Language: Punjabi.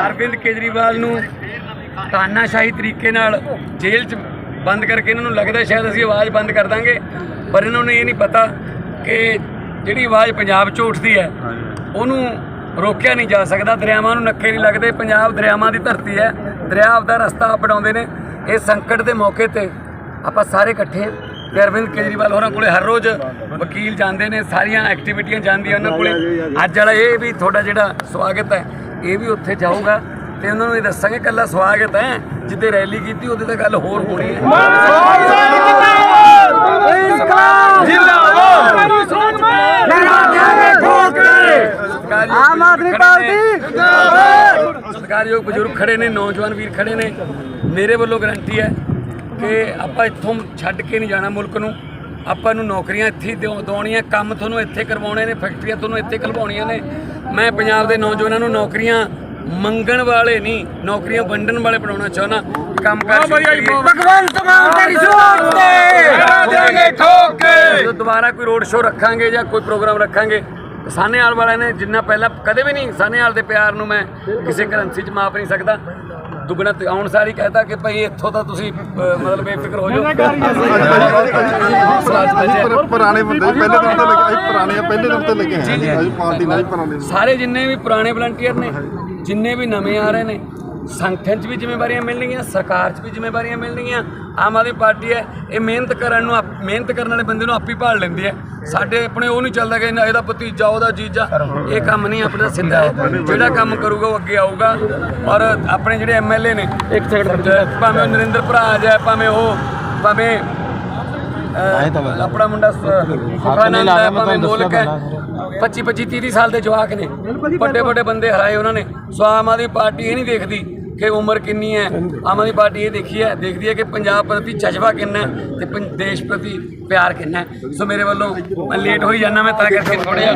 ਅਰਵਿੰਦ ਕੇਜਰੀਵਾਲ ਨੂੰ ਤਾਨਾਸ਼ਾਹੀ ਤਰੀਕੇ ਨਾਲ ਜੇਲ੍ਹ 'ਚ ਬੰਦ ਕਰਕੇ ਇਹਨਾਂ ਨੂੰ ਲੱਗਦਾ ਸ਼ਾਇਦ ਅਸੀਂ ਆਵਾਜ਼ ਬੰਦ ਕਰ ਦਾਂਗੇ ਪਰ ਇਹਨਾਂ ਨੂੰ ਇਹ ਨਹੀਂ ਪਤਾ ਕਿ ਜਿਹੜੀ ਆਵਾਜ਼ ਪੰਜਾਬ 'ਚ ਉੱਠਦੀ ਹੈ ਉਹਨੂੰ ਰੋਕਿਆ ਨਹੀਂ ਜਾ ਸਕਦਾ ਦਰਿਆਵਾਂ ਨੂੰ ਨੱਕੇ ਨਹੀਂ ਲੱਗਦੇ ਪੰਜਾਬ ਦਰਿਆਵਾਂ ਦੀ ਧਰਤੀ ਹੈ ਦਰਿਆ ਆਪਦਾ ਰਸਤਾ ਬਣਾਉਂਦੇ ਨੇ ਇਹ ਸੰਕਟ ਦੇ ਮੌਕੇ ਤੇ ਆਪਾਂ ਸਾਰੇ ਇਕੱਠੇ ਹਾਂ। ਤੇ ਅਰਵਿੰਦ ਕੇਜਰੀਵਾਲ ਹੋਰਾਂ ਕੋਲੇ ਹਰ ਰੋਜ਼ ਵਕੀਲ ਜਾਂਦੇ ਨੇ ਸਾਰੀਆਂ ਐਕਟੀਵਿਟੀਆਂ ਜਾਂਦੀਆਂ ਉਹਨਾਂ ਕੋਲੇ। ਅੱਜ ਵਾਲਾ ਇਹ ਵੀ ਤੁਹਾਡਾ ਜਿਹੜਾ ਸਵਾਗਤ ਹੈ ਇਹ ਵੀ ਉੱਥੇ ਜਾਊਗਾ ਤੇ ਉਹਨਾਂ ਨੂੰ ਇਹ ਦੱਸਾਂਗੇ ਕੱਲਾ ਸਵਾਗਤ ਹੈ ਜਿੱਦੇ ਰੈਲੀ ਕੀਤੀ ਉਹਦੇ ਤਾਂ ਗੱਲ ਹੋਰ ਹੋਣੀ ਹੈ। ਆਮ ਆਦਮੀ ਪਾਰਟੀ। ਸਤਿਕਾਰਯੋਗ ਬਜ਼ੁਰਗ ਖੜੇ ਨੇ ਨੌਜਵਾਨ ਵੀਰ ਖੜੇ ਨੇ। ਮੇਰੇ ਵੱਲੋਂ ਗਰੰਟੀ ਹੈ ਕਿ ਆਪਾਂ ਇੱਥੋਂ ਛੱਡ ਕੇ ਨਹੀਂ ਜਾਣਾ ਮੁਲਕ ਨੂੰ। ਆਪਾਂ ਨੂੰ ਨੌਕਰੀਆਂ ਇੱਥੇ ਹੀ ਦਿਓ- ਦਿਵਾਉਣੀਆਂ ਕੰਮ ਤੁਹਾਨੂੰ ਇੱਥੇ ਕਰਵਾਉਣੇ ਨੇ ਫੈਕਟਰੀਆਂ ਤੁਹਾਨੂੰ ਇੱਥੇ ਖਲਵਾਉਣੀਆਂ ਨੇ। ਮੈਂ ਪੰਜਾਬ ਦੇ ਨੌਜਵਾਨਾਂ ਨੂੰ ਨੌਕਰੀਆਂ ਮੰਗਣ ਵਾਲੇ ਨਹੀਂ ਨੌਕਰੀਆਂ ਵੰਡਣ ਵਾਲੇ ਬਣਾਉਣਾ ਚਾਹੁੰਦਾ। ਕੰਮ ਕਰ ਭਗਵੰਤ ਮਾਨ ਤੇਰੀ ਸੋਚ ਤੇ ਦੇਾਂਗੇ ਠੋਕ। ਕੇ ਦੁਬਾਰਾ ਕੋਈ ਰੋਡ ਸ਼ੋਅ ਰੱਖਾਂਗੇ ਜਾਂ ਕੋਈ ਪ੍ਰੋਗਰਾਮ ਰੱਖਾਂਗੇ ਸਾਨੇਵਾਲ ਵਾਲਿਆਂ ਨੇ ਜਿੰਨਾ ਪਹਿਲਾਂ ਕਦੇ ਵੀ ਨਹੀਂ ਸਾਨੇਵਾਲ ਦੇ ਪਿਆਰ ਨੂੰ ਮੈਂ ਕਿਸੇ ਕਰੰਸੀ 'ਚ ਮਾਪ ਨਹੀਂ ਸਕਦਾ। ਦੁੱਗਣਾ ਤੇ ਆਉਣ ਸਾਰੀ ਕਹਤਾ ਕਿ ਭਾਈ ਇੱਥੋਂ ਤਾਂ ਤੁਸੀਂ ਅਹ, ਮਤਲਬ ਬੇਫਿਕਰ ਹੋ ਜਾਓ। ਪਰ ਪੁਰਾਣੇ ਬੰਦੇ ਪਹਿਲੇ ਦਿਨ ਤੋਂ ਲੱਗੇ ਅਸੀਂ ਪੁਰਾਣੇ ਆ ਪਹਿਲੇ ਦਿਨ ਤੋਂ ਲੱਗੇ ਹਾਂ ਜੀ ਅਸੀਂ ਪਾਰਟੀ ਨਾਲ ਹੀ ਪੁਰਾਣੇ ਸਾਰੇ ਜਿੰਨੇ ਵੀ ਪੁਰਾਣੇ ਵਲੰਟੀਅਰ ਨੇ ਜਿੰਨੇ ਵੀ ਨਵੇਂ ਆ ਰਹੇ ਨੇ ਸੰਗਠਨ 'ਚ ਵੀ ਜ਼ਿੰਮੇਵਾਰੀਆਂ ਮਿਲਣਗੀਆਂ ਸਰਕਾਰ 'ਚ ਵੀ ਜ਼ਿੰਮੇਵਾਰੀਆਂ ਮਿਲਣਗੀਆਂ। ਆਮ ਆਦਮੀ ਪਾਰਟੀ ਹੈ ਇਹ ਮਿਹਨਤ ਕਰਨ ਨੂੰ ਆਪ- ਮਿਹਨਤ ਕਰਨ ਵਾਲੇ ਬੰਦੇ ਨੂੰ ਆਪੀ ਭਾਲ ਲੈਂਦੀ ਹੈ। ਸਾਡੇ ਆਪਣੇ ਉਹ ਨਹੀਂ ਚੱਲਦਾ ਕਿ ਇਹਨਾਂ- ਇਹਦਾ ਭਤੀਜਾ ਉਹਦਾ ਜੀਜਾ ਇਹ ਕੰਮ ਨਹੀਂ ਆਪਣੇ ਸਿੱਧਾ ਹੈ। ਜਿਹੜਾ ਕੰਮ ਕਰੂਗਾ ਉਹ ਅੱਗੇ ਆਊਗਾ। ਔਰ ਆਪਣੇ ਜਿਹੜੇ ਐਮਐਲਏ ਨੇ ਇੱਕ ਸੈਕਿੰਡ ਭਾਵੇਂ ਉਹ ਨਰਿੰਦਰ ਭਰਾਜ ਹੈ ਭਾਵੇਂ ਉਹ ਭਾਵੇਂ ਅਹ, ਆਪਣਾ ਮੁੰਡਾ ਸੁਖਾਨੰਦ ਹੈ ਭਾਵੇਂ ਮੋਲਕ ਹੈ। 25 25 30 ਸਾਲ ਦੇ ਜਵਾਕ ਨੇ। ਵੱਡੇ ਵੱਡੇ ਬੰਦੇ ਹਰਾਏ ਉਹਨਾਂ ਨੇ। ਸੋ ਆਮ ਆਦਮੀ ਪਾਰਟੀ ਇਹ ਨਹੀਂ ਦੇਖਦੀ ਕਿ ਉਮਰ ਕਿੰਨੀ ਹੈ। ਆਮ ਆਦਮੀ ਪਾਰਟੀ ਇਹ ਦੇਖੀ ਹੈ ਦੇਖਦੀ ਹੈ ਕਿ ਪੰਜਾਬ ਪ੍ਰਤੀ ਜਜ਼ਬਾ ਕਿੰਨਾ ਹੈ ਤੇ ਦੇਸ਼ ਪ੍ਰਤੀ ਪਿਆਰ ਕਿੰਨਾ ਹੈ। ਸੋ ਮੇਰੇ ਵੱਲੋਂ ਮੈਂ ਲੇਟ ਹੋਈ ਜਾਂਦਾ ਮੈਂ ਤਾਂ ਕਰਕੇ ਥੋੜਾ ਜਿਹਾ